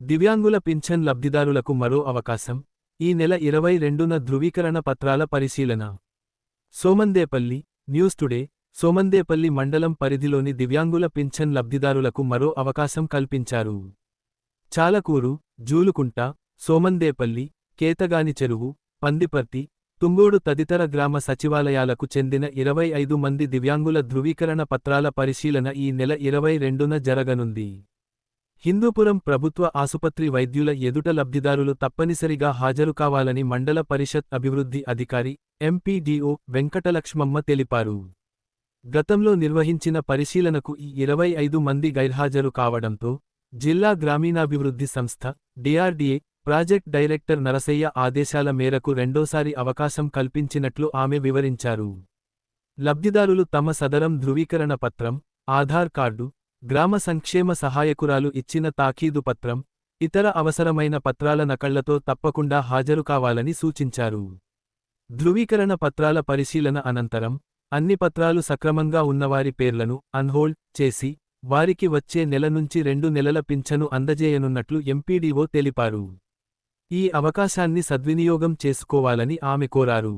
దివ్యాంగుల పింఛన్ లబ్ధిదారులకు మరో అవకాశం. ఈ నెల ఇరవై రెండున ధృవీకరణ పత్రాల పరిశీలన. సోమందేపల్లి న్యూస్ టుడే సోమందేపల్లి మండలం పరిధిలోని దివ్యాంగుల పింఛన్ లబ్ధిదారులకు మరో అవకాశం కల్పించారు. చాలకూరు జూలుకుంట సోమందేపల్లి కేతగాని చెరువు పందిపర్తి తుంగోడు తదితర గ్రామ సచివాలయాలకు చెందిన ఇరవై ఐదు మంది దివ్యాంగుల ధృవీకరణ పత్రాల పరిశీలన ఈ నెల ఇరవై రెండున జరగనుంది. హిందూపురం ప్రభుత్వ ఆసుపత్రి వైద్యుల ఎదుట లబ్ధిదారులు తప్పనిసరిగా హాజరు కావాలని మండల పరిషత్ అభివృద్ధి అధికారి ఎంపీడీఓ వెంకటలక్ష్మమ్మ తెలిపారు. గతంలో నిర్వహించిన పరిశీలనకు ఈ ఇరవై ఐదు మంది గైర్హాజరు కావడంతో జిల్లా గ్రామీణాభివృద్ధి సంస్థ డిఆర్డీఏ ప్రాజెక్ట్ డైరెక్టర్ నరసయ్య ఆదేశాల మేరకు రెండోసారి అవకాశం కల్పించినట్లు ఆమె వివరించారు. లబ్ధిదారులు తమ సదరం ధృవీకరణ పత్రం ఆధార్ కార్డు గ్రామ సంక్షేమ సహాయకురాలు ఇచ్చిన తాకీదు పత్రం ఇతర అవసరమైన పత్రాల నకళ్ళతో తప్పకుండా హాజరు కావాలని సూచించారు. ధృవీకరణ పత్రాల పరిశీలన అనంతరం అన్ని పత్రాలు సక్రమంగా ఉన్నవారి పేర్లను అన్హోల్డ్ చేసి వారికి వచ్చే నెల నుంచి రెండు నెలల పింఛను అందజేయనున్నట్లు ఎంపీడీఓ తెలిపారు. ఈ అవకాశాన్ని సద్వినియోగం చేసుకోవాలని ఆమె కోరారు.